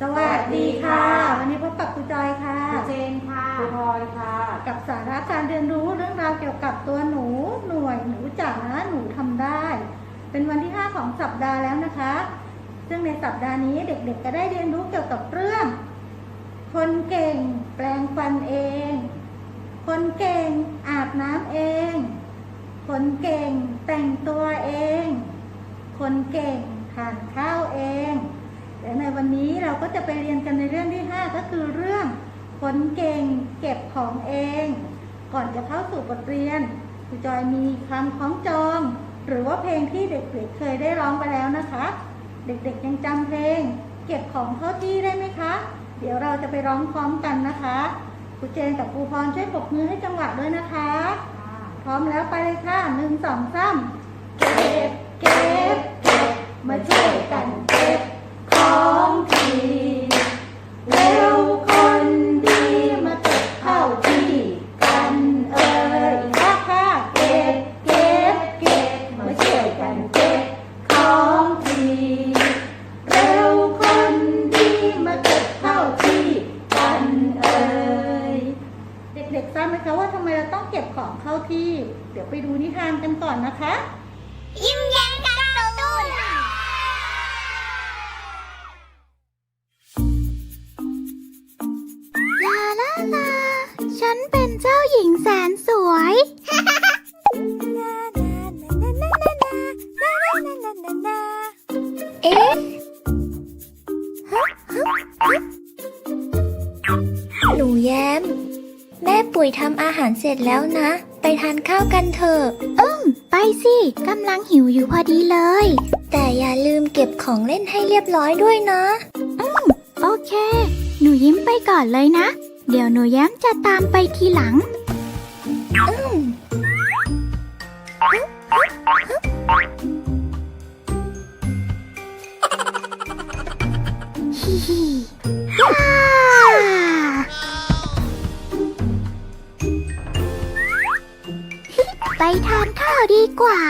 สวัสดีค่ะ วันนี้พบกับครูจอยค่ะครูเจนค่ะครูพรค่ะ กับสาระการเรียนรู้เรื่องราวเกี่ยวกับตัวหนู หน่วย หนูจ๋าหนูทำได้ เป็นวันที่ 5 ของสัปดาห์แล้วนะคะ ซึ่งในสัปดาห์นี้เด็กๆ ก็ได้เรียนรู้เกี่ยวกับเรื่อง คนเก่ง แปลงฟันเอง คนเก่งอาบน้ำเอง คนเก่งแต่งตัวเอง คนเก่งทานข้าวเอง และในวันนี้เราก็จะไปเรียนกันในเรื่องที่ 5 ก็คือเรื่องคนเก่งเก็บของเอง ก่อนจะเข้าสู่บทเรียนครูจอยมีคำคล้องจอง หรือว่าเพลงที่เด็กๆเคยได้ร้องไปแล้วนะคะ เด็กๆยังจำเพลง เก็บของเข้าที่ได้ไหมคะ เดี๋ยวเราจะไปร้องพร้อมกันนะคะครูเจนกับครูพรช่วยปรบมือให้จังหวะด้วยนะคะ พร้อมแล้วไปเลยค่ะหนึ่งสองสามเก็บเก็บเก็บมาช่วยกัน เร็วคนดีมาเก็บเข้าที่กันเอ่ยเด็กๆทราบไหมคะว่าทำไมเราต้องเก็บของเข้าที่ เดี๋ยวไปดูนิทานกันก่อนนะคะ แย้ม แม่ปุ๋ยทำอาหารเสร็จแล้วนะ ไปทานข้าวกันเถอะอืมไปสิกำลังหิวอยู่พอดีเลย แต่อย่าลืมเก็บของเล่นให้เรียบร้อยด้วยนะ อืมโอเค หนูยิ้มไปก่อนเลยนะ เดี๋ยวหนูแย้มจะตามไปทีหลัง อืมฮิฮิย่า ไปทานข้าวดีกว่า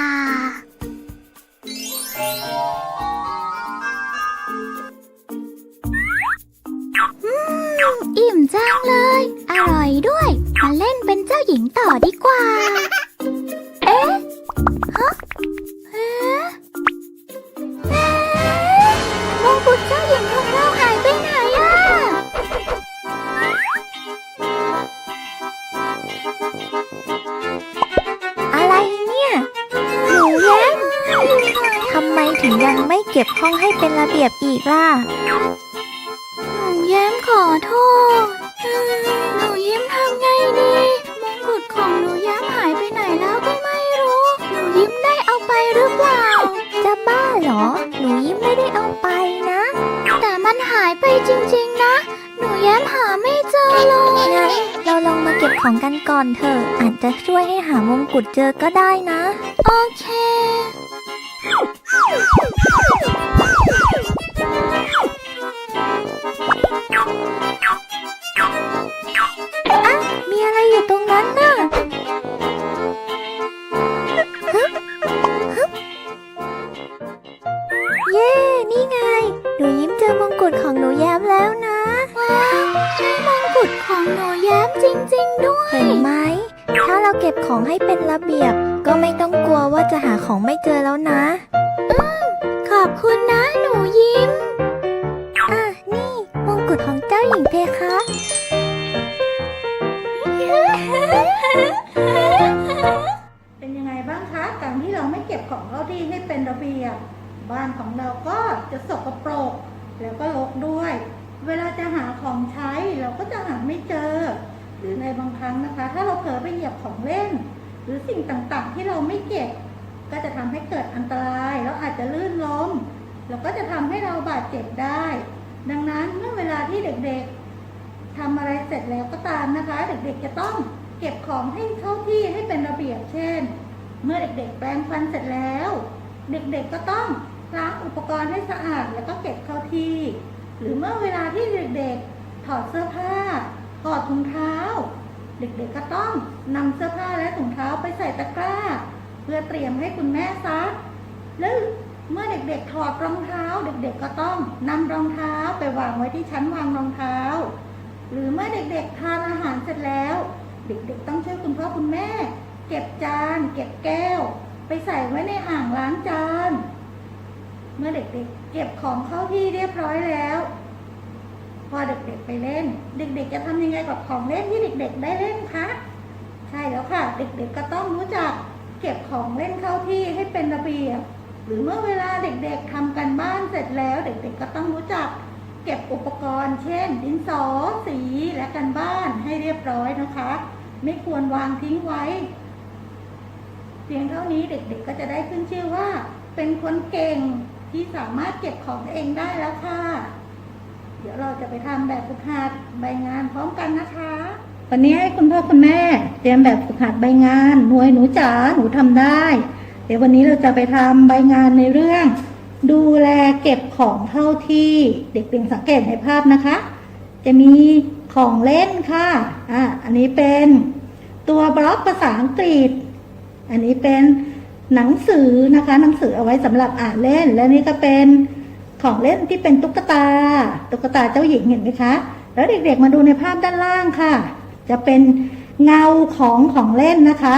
อืม อิ่มจังเลย อร่อยด้วย มาเล่นเป็นเจ้าหญิงต่อดีกว่า เป็นระเบียบอีกล่ะ หนูแย้มขอโทษ หนูยิ้มทำไงดี มงกุฎของหนูแย้มหายไปไหนแล้วก็ไม่รู้ หนูยิ้มได้เอาไปหรือเปล่า จะบ้าเหรอ หนูยิ้มไม่ได้เอาไปนะ แต่มันหายไปจริงๆนะ หนูแย้มหาไม่เจอเลยงั้นเราลองมาเก็บของกันก่อนเถอะ อาจจะช่วยให้หามงกุฎเจอก็ได้นะ โอเค เป็นระเบียบก็ไม่ต้องกลัวว่าจะหาของไม่เจอแล้วนะ อืมขอบคุณนะหนูยิ้ม อะ นี่มงกุฎของเจ้าหญิงเพคะ เป็นยังไงบ้างคะการที่เราไม่เก็บของเข้าที่ให้เป็นระเบียบ บ้านของเราก็จะสกปรก แล้วก็รกด้วย เวลาจะหาของใช้เราก็จะหาไม่เจอ หรือในบางครั้งนะคะ ถ้าเราเผลอไปเหยียบของเล่น หรือสิ่งต่างๆ ที่เราไม่เก็บ ก็จะทำให้เกิดอันตราย แล้วอาจจะลื่นล้ม แล้วก็จะทำให้เราบาดเจ็บได้ ดังนั้นเมื่อเวลาที่เด็กๆทำอะไรเสร็จแล้วก็ตามนะคะ เด็กๆจะต้องเก็บของให้เข้าที่ให้เป็นระเบียบเช่น เมื่อเด็กๆ แปรงฟันเสร็จแล้ว เด็กๆก็ต้องล้างอุปกรณ์ให้สะอาดแล้วก็เก็บเข้าที่ หรือเมื่อเวลาที่เด็กๆ ถอดเสื้อผ้าถอดถุงเท้า เด็กๆก็ต้องนำเสื้อผ้าและถุงเท้าไปใส่ตะกร้า เพื่อเตรียมให้คุณแม่ซักแล้วเมื่อเด็กๆถอดรองเท้า เด็กๆก็ต้องนำรองเท้าไปวางไว้ที่ชั้นวางรองเท้า หรือเมื่อเด็กๆทานอาหารเสร็จแล้ว เด็กๆต้องช่วยคุณพ่อคุณแม่ เก็บจาน เก็บแก้ว ไปใส่ไว้ในอ่างล้างจาน เมื่อเด็กๆเก็บของเข้าที่เรียบร้อยแล้ว อเด็กๆไปเล่น เด็ก ๆ จะทำยังไงกับของเล่นที่เด็ก ๆ ได้เล่นคะใช่แล้วค่ะ เด็กๆก็ต้องรู้จักเก็บของเล่นเข้าที่ให้เป็นระเบียบ หรือเมื่อเวลาเด็กๆทำกันบ้านเสร็จแล้ว เด็กๆก็ต้องรู้จักเก็บอุปกรณ์ เช่น ดินสอสีและกันบ้านให้เรียบร้อยนะคะ ไม่ควรวางทิ้งไว้ เพียงเท่านี้เด็กๆก็จะได้ขึ้นชื่อว่า เป็นคนเก่งที่สามารถเก็บของเองได้แล้วค่ะ ดี๋ยวเราจะไปทำแบบฝึกหัดใบงานพร้อมกันนะคะ วันนี้ให้คุณพ่อคุณแม่ เตรียมแบบฝึกหัดใบงานหน่วยหนูจ๋าหนูทำได้ เดี๋ยววันนี้เราจะไปทำใบงานในเรื่อง ดูแลเก็บของเท่าที่เด็กๆสังเกตในภาพนะคะ จะมีของเล่นค่ะอะ อันนี้เป็นตัวบล็อกภาษาอังกฤษ อันนี้เป็นหนังสือนะคะ หนังสือเอาไว้สำหรับอ่านเล่น และนี่ก็เป็น ของเล่นที่เป็นตุ๊กตา ตุ๊กตาเจ้าหญิงเห็นไหมคะ แล้วเด็กๆมาดูในภาพด้านล่างค่ะ จะเป็นเงาของของเล่นนะคะ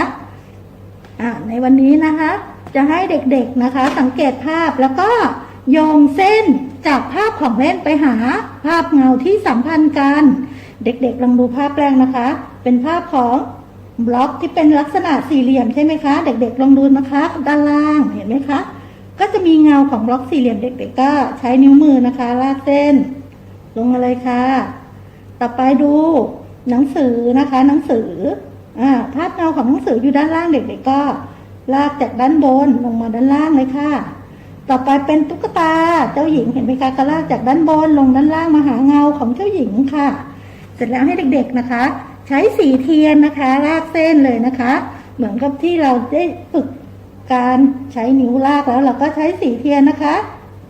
ในวันนี้นะคะ จะให้เด็กๆนะคะ สังเกตภาพแล้วก็โยงเส้นจากภาพของเล่นไปหาภาพเงาที่สัมพันธ์กัน เด็กๆลองดูภาพแรกนะคะ เป็นภาพของบล็อกที่เป็นลักษณะสี่เหลี่ยมใช่ไหมคะ เด็กๆลองดูนะคะด้านล่างเห็นไหมคะ ก็จะมีเงาของบล็อกสี่เหลี่ยมเด็กๆก็ใช้นิ้วมือนะคะ ลากเส้น ลงมาเลยค่ะ ต่อไปดูหนังสือนะคะ หนังสืออ่าภาพเงาของหนังสืออยู่ด้านล่างเด็กๆก็ ลากจากด้านบนลงมาด้านล่างเลยค่ะ ต่อไปเป็นตุ๊กตาเจ้าหญิงเห็นไหมคะก็ลากจากด้านบนลงด้านล่างมาหาเงาของเจ้าหญิงค่ะ เสร็จแล้วให้เด็กๆนะคะ ใช้สีเทียนนะคะ ลากเส้นเลยนะคะ เหมือนกับที่เราได้ฝึก การใช้นิ้วลากแล้วเราก็ใช้สีเทียนนะคะ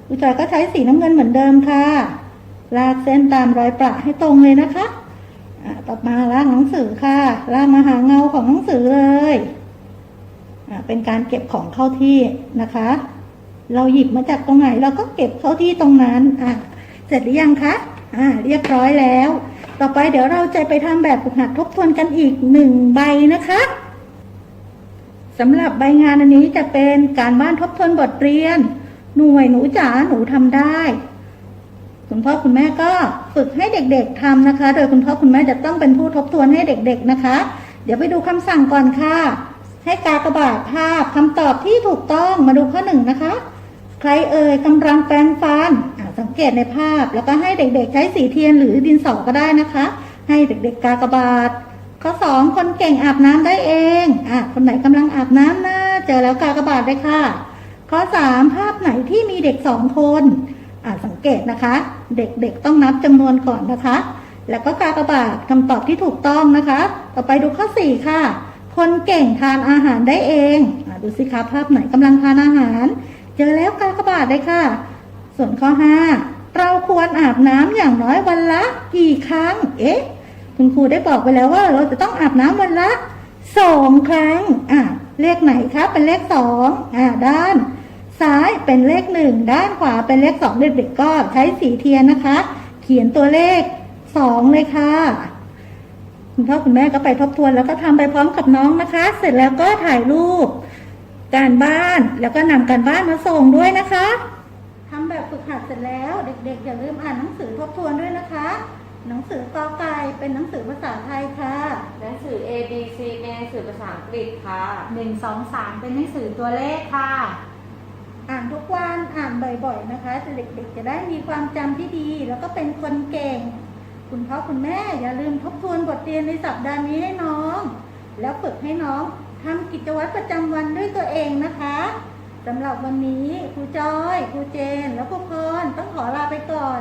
อุจอยก็ใช้สีน้ำเงินเหมือนเดิมค่ะ ลากเส้นตามรอยประให้ตรงเลยนะคะต่อมาลากหนังสือค่ะลากมาหาเงาของหนังสือเลยเป็นการเก็บของเข้าที่นะคะ เราหยิบมาจากตรงไหนเราก็เก็บเข้าที่ตรงนั้นอะเสร็จหรือยังคะอ่าเรียบร้อยแล้ว ต่อไปเดี๋ยวเราจะไปทำแบบฝึกหัดทบทวนกันอีกหนึ่งใบนะคะ สำหรับใบงานอันนี้จะเป็นการบ้านทบทวนบทเรียน หน่วยหนูจ๋าหนูทำได้ คุณพ่อคุณแม่ก็ฝึกให้เด็กๆทำนะคะ โดยคุณพ่อคุณแม่จะต้องเป็นผู้ทบทวนให้เด็ก ๆนะคะ เดี๋ยวไปดูคำสั่งก่อนค่ะ ให้กากระบาทภาพคำตอบที่ถูกต้องมาดูข้อหนึ่งนะคะ ใครเอ่ยกำลังแปรงฟันสังเกตในภาพ แล้วก็ให้เด็กๆ ใช้สีเทียนหรือดินสอก็ได้นะคะ ให้เด็กๆกากระบาท ข้อสองคนเก่งอาบน้ำได้เองอะคนไหนกำลังอาบน้ำนะเจอแล้วกากระบาทเลยค่ะ ข้อสามภาพไหนที่มีเด็กสองคนอ่าสังเกตนะคะ เด็กๆต้องนับจำนวนก่อนนะคะ แล้วก็กากระบาทคำตอบที่ถูกต้องนะคะ ต่อไปดูข้อสี่ค่ะ คนเก่งทานอาหารได้เองอดูสิคะภาพไหนกำลังทานอาหาร เจอแล้วกากระบาทเลยค่ะ ส่วนข้อห้าเราควรอาบน้ำอย่างน้อยวันละกี่ครั้ง เอ๊ะ คุณครูได้บอกไปแล้วว่าเราจะต้องอาบน้ำวันละสองครั้งอะเลขไหนคะเป็นเลขสองอะด้านซ้ายเป็นเลขหนึ่งด้านขวาเป็นเลขสองเด็กๆก็ใช้สีเทียนนะคะ เขียนตัวเลขสองเลยค่ะคุณพ่อคุณแม่ก็ไปทบทวนแล้วก็ทำไปพร้อมกับน้องนะคะ เสร็จแล้วก็ถ่ายรูป การบ้านแล้วก็นำการบ้านมาส่งด้วยนะคะทำแบบฝึกหัดเสร็จแล้ว เด็กๆอย่าลืมอ่านหนังสือทบทวนด้วยนะคะ หนังสือกอไก่เป็นหนังสือภาษาไทยค่ะ หนังสือ A B C เป็นหนังสือภาษาอังกฤษค่ะ หนึ่งสองสามเป็นหนังสือตัวเลขค่ะ อ่านทุกวันอ่านบ่อยๆนะคะจะเด็กๆจะได้มีความจำที่ดี แล้วก็เป็นคนเก่ง คุณพ่อคุณแม่อย่าลืมทบทวนบทเรียนในสัปดาห์นี้ให้น้อง แล้วฝึกให้น้องทำกิจวัตรประจำวันด้วยตัวเองนะคะสำหรับวันนี้ครูจอยครูเจน และครูพรต้องขอลาไปก่อน